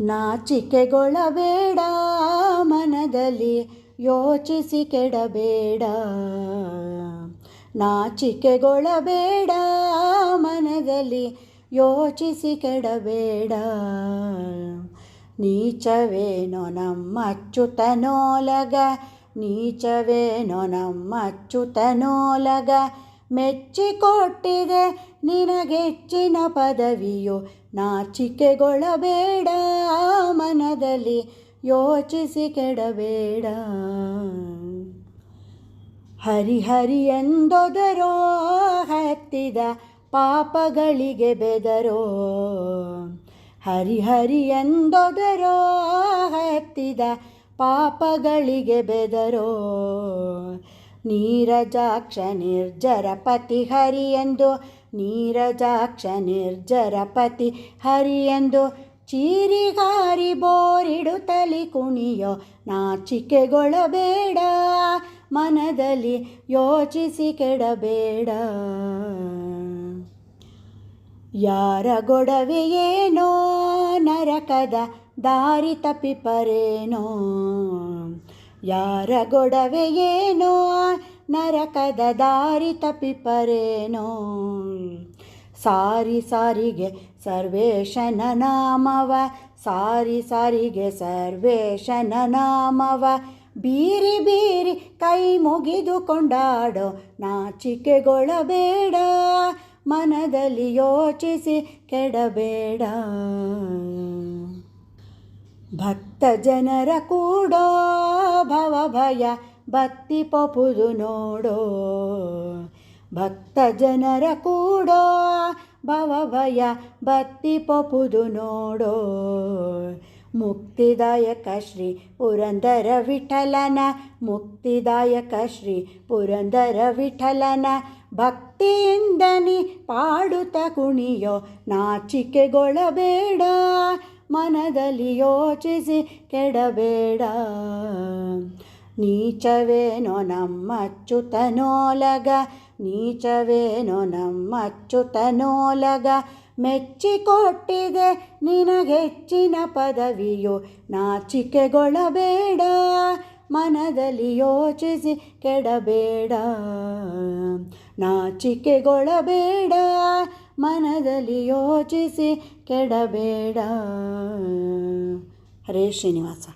ನಾಚಿಕೆಗೊಳ್ಳಬೇಡ ಮನದಲ್ಲಿ ಯೋಚಿಸಿ ಕೆಡಬೇಡ. ನಾಚಿಕೆಗೊಳ್ಳಬೇಡ ಮನದಲ್ಲಿ ಯೋಚಿಸಿ ಕೆಡಬೇಡ. ನೀಚವೇನೋ ನಮ್ಮಚ್ಚುತನೋಲಗ ನೀಚವೇನೋ ನಮ್ಮಚ್ಚುತನೋಲಗ ಮೆಚ್ಚಿಕೊಟ್ಟಿದೆ ನಿನಗೆಚ್ಚಿನ ಪದವಿಯು ನಾಚಿಕೆಗೊಳ್ಳಬೇಡ ಮನದಲ್ಲಿ ಯೋಚಿಸಿ ಕೆಡಬೇಡ. ಹರಿಹರಿ ಎಂದೊದರೋ ಹತ್ತಿದ ಪಾಪಗಳಿಗೆ ಬೆದರೋ, ಹರಿಹರಿ ಎಂದೊದರೋ ಹತ್ತಿದ ಪಾಪಗಳಿಗೆ ಬೆದರೋ ನೀರಜಾಕ್ಷ ನಿರ್ಜರ ಪತಿ ಹರಿ ಎಂದು ನೀರಜಾಕ್ಷ ನಿರ್ಜರ ಪತಿ ಹರಿ ಎಂದು ಚೀರಿಗಾರಿ ತಲಿ ಕುಣಿಯೋ ನಾಚಿಕೆಗೊಳಬೇಡ, ಮನದಲ್ಲಿ ಯೋಚಿಸಿ ಕೆಡಬೇಡ. ಯಾರ ಗೊಡವೆಯೇನೋ ನರಕದ ದಾರಿ ತಪ್ಪಿಪರೇನೋ ಯಾರ ಗೊಡವೆಯೇನೋ ನರಕದ ದಾರಿ ತಪ್ಪಿಪರೇನೋ. ಸಾರಿ ಸಾರಿಗೆ ಸರ್ವೇಶನ ನಾಮವ, ಸಾರಿ ಸಾರಿಗೆ ಸರ್ವೇಶನ ನಾಮವ. ಬೀರಿ ಬೀರಿ ಕೈ ಮುಗಿದು ಕೊಂಡಾಡೋ ನಾಚಿಕೆಗೊಳ್ಳಬೇಡ ಮನದಲ್ಲಿ ಯೋಚಿಸಿ ಕೆಡಬೇಡ. ಭಕ್ತ ಜನರ ಕೂಡೋ ಭವ ಭಯ, ಭಕ್ತಿ ಪೊಪುದು ನೋಡೋ. ಭಕ್ತ ಜನರ ಕೂಡೋ ಭವ ಭಯ, ಭಕ್ತಿ ಪೊಪುದು ನೋಡೋ. ಮುಕ್ತಿದಾಯಕ ಶ್ರೀ ಪುರಂದರ ವಿಠಲನ, ಮುಕ್ತಿದಾಯಕ ಶ್ರೀ ಪುರಂದರ ವಿಠಲನ. ಭಕ್ತಿಯಿಂದನಿ ಪಾಡುತ್ತ ಕುಣಿಯೋ ನಾಚಿಕೆಗೊಳ್ಳಬೇಡ ಮನದಲ್ಲಿ ಯೋಚಿಸಿ ಕೆಡಬೇಡ. ನೀಚವೇನೋ ನಮ್ಮಚ್ಚುತನೋಲಗ ನೀಚವೇನೋ ನಮ್ಮಚ್ಚುತನೋಲಗ ಮೆಚ್ಚಿಕೊಟ್ಟಿದೆ ನಿನಗೆಚ್ಚಿನ ಪದವಿಯು ನಾಚಿಕೆಗೊಳ್ಳಬೇಡ ಮನದಲ್ಲಿ ಯೋಚಿಸಿ ಕೆಡಬೇಡ ನಾಚಿಕೆಗೊಳ್ಳಬೇಡ ಮನದಲ್ಲಿ ಯೋಚಿಸಿ ಕೆಡಬೇಡ. ಹರೇ ಶ್ರೀನಿವಾಸ.